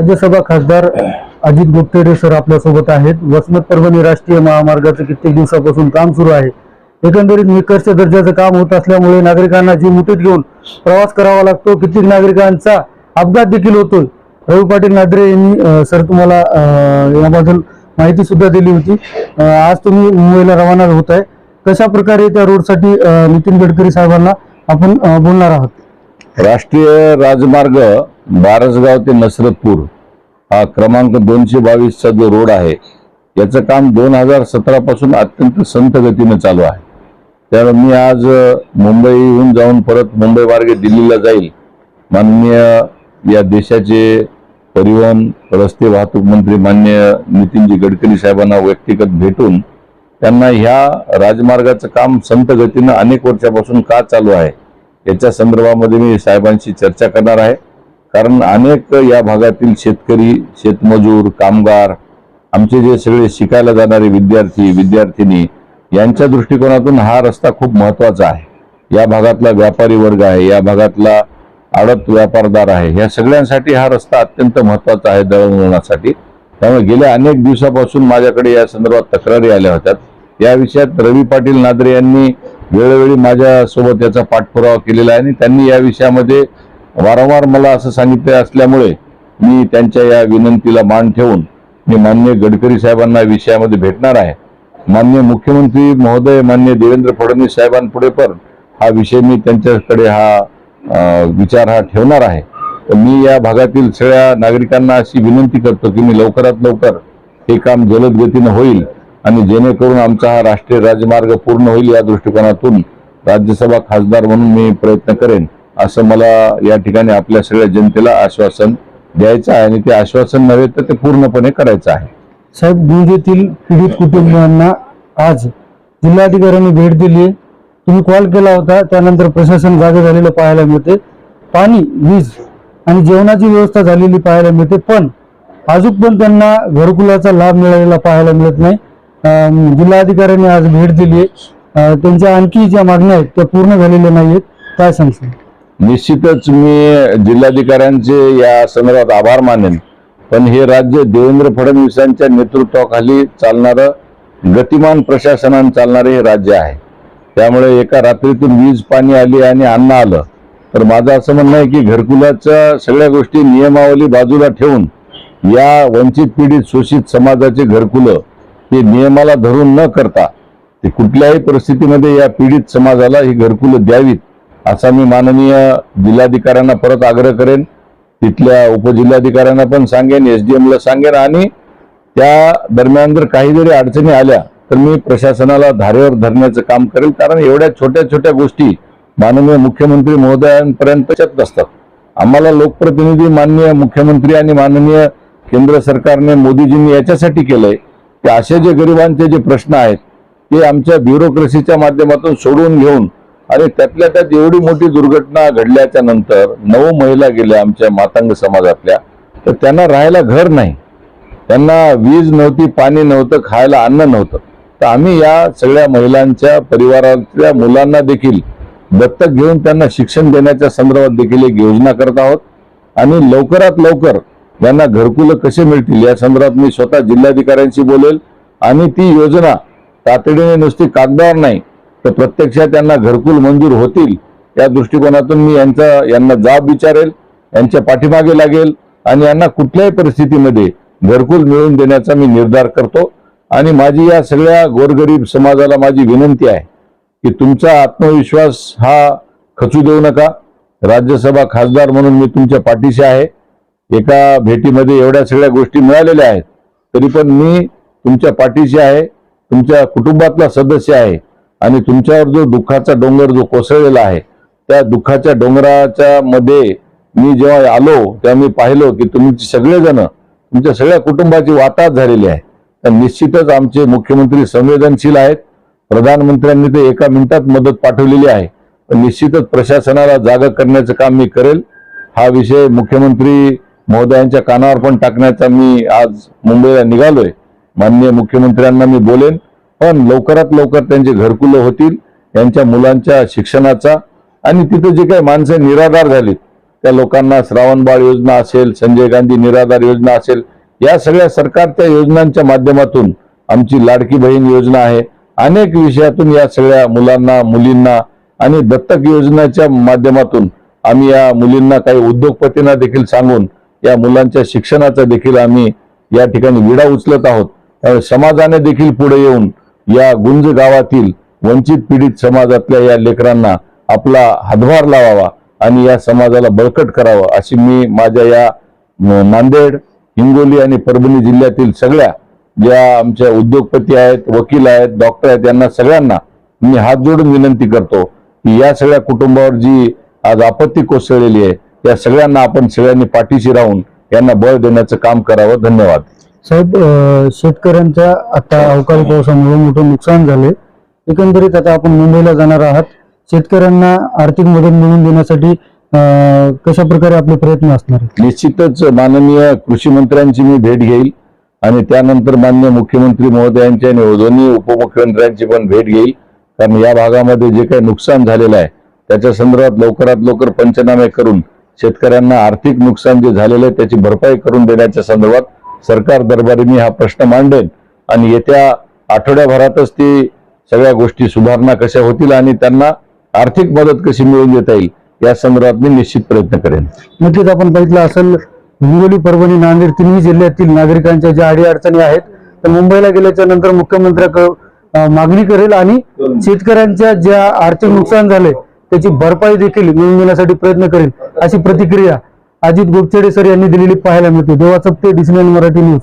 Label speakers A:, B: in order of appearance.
A: राज्यसभा खासदार अजित गुप्तेडे सर आपल्यासोबत आहेत. वसमत परभणी राष्ट्रीय महामार्गाचं कित्येक दिवसापासून काम सुरू आहे. एकंदरीत निकर्ष दर्जाचं काम होत असल्यामुळे नागरिकांना जीव मुठीत घेऊन प्रवास करावा लागतो. कित्येक नागरिकांचा अपघात देखील होतोय. रवी पाटील नादरे यांनी सर तुम्हाला याबद्दल माहिती सुद्धा दिली होती. आज तुम्ही मुंबईला रवाना होत आहे. कशा प्रकारे त्या रोडसाठी नितीन गडकरी साहेबांना आपण बोलणार आहोत?
B: राष्ट्रीय राजमार्ग बारसगाव ते नसरतपूर हा क्रमांक दोनशे बावीसचा जो रोड आहे याचं काम दोन हजार सतरा पासून अत्यंत संत गतीनं चालू आहे. त्यामुळे मी आज मुंबईहून जाऊन परत मुंबई मार्गे दिल्लीला जाईल. माननीय या देशाचे परिवहन रस्ते वाहतूक मंत्री मान्य नितीनजी गडकरी साहेबांना व्यक्तिगत भेटून त्यांना ह्या राजमार्गाचं काम संत गतीनं अनेक वर्षापासून का चालू आहे याच्या संदर्भामध्ये मी साहेबांशी चर्चा करणार आहे. कारण अनेक या भागातील शेतकरी शेतमजूर कामगार आमचे जे सगळे शिकायला जाणारे विद्यार्थी विद्यार्थिनी यांच्या दृष्टिकोनातून हा रस्ता खूप महत्त्वाचा आहे. या भागातला व्यापारी वर्ग आहे या भागातला आडत व्यापारदार आहे ह्या सगळ्यांसाठी हा रस्ता अत्यंत महत्त्वाचा आहे दळणवळणासाठी त्यामुळे गेल्या अनेक दिवसापासून माझ्याकडे या संदर्भात तक्रारी आल्या होत्या. या विषयात रवी पाटील नादरे यांनी वेळोवेळी माझ्यासोबत याचा पाठपुरावा केलेला आहे आणि त्यांनी या विषयामध्ये वारंवार मला असं सांगितलं असल्यामुळे मी त्यांच्या या विनंतीला मान ठेवून मी मान्य गडकरी साहेबांना विषयामध्ये भेटणार आहे. मान्य मुख्यमंत्री महोदय मान्य देवेंद्र फडणवीस साहेबांपुढे पण हा विषय मी त्यांच्याकडे हा विचार हा ठेवणार आहे. तर मी या भागातील सगळ्या नागरिकांना अशी विनंती करतो की मी लवकरात लवकर हे काम जलद गतीनं होईल. आणि जेणेकरून आमचा हा राष्ट्रीय राजमार्ग पूर्ण होईल या दृष्टिकोनातून राज्यसभा खासदार म्हणून मी प्रयत्न करेन असं मला या ठिकाणी आपल्या सगळ्या जनतेला आश्वासन द्यायचं आहे. आणि ते आश्वासन नव्हे तर ते पूर्णपणे करायचं आहे.
A: साहेब गुंजेतील पीडित कुटुंबियांना आज जिल्हाधिकाऱ्यांनी भेट दिली आहे. तुम्ही कॉल केला होता त्यानंतर प्रशासन जागे झालेलं पाहायला मिळते. पाणी वीज आणि जेवणाची व्यवस्था झालेली पाहायला मिळते पण अजून पण त्यांना घरकुलाचा लाभ मिळालेला पाहायला मिळत नाही. जिल्हाधिकाऱ्यांनी आज भेट दिली त्यांच्या आणखी ज्या मागण्या आहेत त्या पूर्ण झालेल्या नाही आहेत. काय सांगशील?
B: निश्चितच मी जिल्हाधिकाऱ्यांचे या संदर्भात आभार मानेन. पण हे राज्य देवेंद्र फडणवीसांच्या नेतृत्वाखाली चालणारं गतिमान प्रशासनाने चालणारे हे राज्य आहे. त्यामुळे एका रात्रीतून वीज पाणी आली आणि अन्न आलं. तर माझं असं म्हणणं आहे की घरकुलाच्या सगळ्या गोष्टी नियमावली बाजूला ठेवून या वंचित पीडित शोषित समाजाचे घरकुलं ते नियमाला धरून न करता ते कुठल्याही परिस्थितीमध्ये या पीडित समाजाला ही घरकुलं द्यावीत असा मी माननीय जिल्हाधिकाऱ्यांना परत आग्रह करेन. तिथल्या उपजिल्हाधिकाऱ्यांना पण सांगेन एस डी एमला सांगेन आणि त्या दरम्यान जर काही जरी अडचणी आल्या तर मी प्रशासनाला धारेवर धरण्याचं काम करेल. कारण एवढ्या छोट्या छोट्या गोष्टी माननीय मुख्यमंत्री महोदयांपर्यंत येत असतात आम्हाला लोकप्रतिनिधी माननीय मुख्यमंत्री आणि माननीय केंद्र सरकारने मोदीजींनी याच्यासाठी केलंय की असे जे गरिबांचे जे प्रश्न आहेत ते आमच्या ब्युरोक्रेसीच्या माध्यमातून सोडवून घेऊन आणि त्यातल्या त्यात एवढी मोठी दुर्घटना घडल्याच्या नंतर नऊ महिला गेल्या आमच्या मातांग समाजातल्या तर त्यांना राहायला घर नाही. त्यांना वीज नव्हती पाणी नव्हतं खायला अन्न नव्हतं. तर आम्ही या सगळ्या महिलांच्या परिवारातल्या मुलांना देखील दत्तक घेऊन त्यांना शिक्षण देण्याच्या संदर्भात देखील एक योजना करत आहोत. आणि लवकरात लवकर यांना घरकुलं कसे मिळतील? या संदर्भात मी स्वतः जिल्हाधिकाऱ्यांशी बोलेल. आणि ती योजना तातडीने नुसती कागदावर नाही तर प्रत्यक्षात त्यांना घरकुल मंजूर होतील या दृष्टिकोनातून मी यांचा यांना जाब विचारेल यांच्या पाठीमागे लागेल आणि यांना कुठल्याही परिस्थितीमध्ये घरकुल मिळवून देण्याचा मी निर्धार करतो. आणि माझी या सगळ्या गोरगरीब समाजाला माझी विनंती आहे की तुमचा आत्मविश्वास हा खचू देऊ नका. राज्यसभा खासदार म्हणून मी तुमच्या पाठीशी आहे. एका भेटीमध्ये एवढ्या सगळ्या गोष्टी मिळालेल्या आहेत. तरी पण मी तुमच्या पाठीशी आहे तुमच्या कुटुंबातला सदस्य आहे आणि तुमच्यावर जो दुःखाचा डोंगर जो कोसळलेला आहे त्या दुःखाच्या डोंगराच्या मध्ये मी जेव्हा आलो तेव्हा मी पाहिलो की तुम्ही सगळेजण तुमच्या सगळ्या कुटुंबाची वाताहत झालेली आहे. तर निश्चितच आमचे मुख्यमंत्री संवेदनशील आहेत. प्रधानमंत्र्यांनी ते एका मिनिटात मदत पाठवलेली आहे. पण निश्चितच प्रशासनाला जागा करण्याचं काम मी करेल. हा विषय मुख्यमंत्री महोदयांच्या कानावर पण टाकण्याचा मी आज मुंबईला निघालोय. माननीय मुख्यमंत्र्यांना मी बोलेन. पण लवकरात लवकर त्यांचे घरकुलं होतील त्यांच्या मुलांच्या शिक्षणाचा आणि तिथे जे काही माणसं निराधार झालीत त्या लोकांना श्रावणबाळ योजना असेल संजय गांधी निराधार योजना असेल या सगळ्या सरकारच्या योजनांच्या माध्यमातून आमची लाडकी बहीण योजना आहे. अनेक विषयातून या सगळ्या मुलांना मुलींना आणि दत्तक योजनेच्या माध्यमातून आम्ही या मुलींना काही उद्योगपतींना देखील सांगून या मुलांच्या शिक्षणाचा देखील आम्ही या ठिकाणी विडा उचलत आहोत. त्यामुळे समाजाने देखील पुढे येऊन या गुंज गावातील वंचित पीडित समाजातल्या या लेकरांना आपला हातभार लावावा आणि या समाजाला बळकट करावं अशी मी माझ्या या नांदेड हिंगोली आणि परभणी जिल्ह्यातील सगळ्या ज्या आमच्या उद्योगपती आहेत वकील आहेत डॉक्टर आहेत यांना सगळ्यांना मी हात जोडून विनंती करतो की या सगळ्या कुटुंबावर जी आज आपत्ती कोसळलेली आहे या सगळ्यांना आपण सगळ्यांनी पाठीशी राहून यांना बळ देण्याचं काम करावं. धन्यवाद.
A: साहेब शेतकऱ्यांच्या आता अवकाळी पावसामुळे मोठं नुकसान झाले. एकंदरीत आता आपण मुंबईला जाणार आहात. शेतकऱ्यांना आर्थिक मदत मिळवून देण्यासाठी कशा प्रकारे आपले प्रयत्न असणार
B: निश्चितच माननीय कृषी मंत्र्यांची मी भेट घेईल आणि त्यानंतर मान्य मुख्यमंत्री महोदयांची आणि दोन्ही उपमुख्यमंत्र्यांची पण भेट घेईल. कारण या भागामध्ये जे काही नुकसान झालेलं आहे त्याच्या संदर्भात लवकरात लवकर पंचनामे करून शेतकऱ्यांना आर्थिक नुकसान जे झालेलं आहे त्याची भरपाई करून देण्याच्या संदर्भात सरकार दरबारी मी हा प्रश्न मांडेन आणि येत्या आठवड्याभरातच ती सगळ्या गोष्टी सुधारणा कशा होतील आणि त्यांना आर्थिक मदत कशी मिळवून देता येईल या संदर्भात मी निश्चित प्रयत्न करेन.
A: नक्कीच आपण बघितलं असेल हिंगोली परभणी नांदेड तिन्ही जिल्ह्यातील नागरिकांच्या ज्या अडी अडचणी आहेत त्या मुंबईला गेल्याच्यानंतर मुख्यमंत्र्याकडे मागणी करेल आणि शेतकऱ्यांच्या ज्या आर्थिक नुकसान झाले त्याची भरपाई देखील मिळवून देण्यासाठी प्रयत्न करेल अशी प्रतिक्रिया अजित गोपचेडे सर यांनी दिलेली पाहायला मिळते. देवाचं ते डिस्नेल मराठी न्यूज.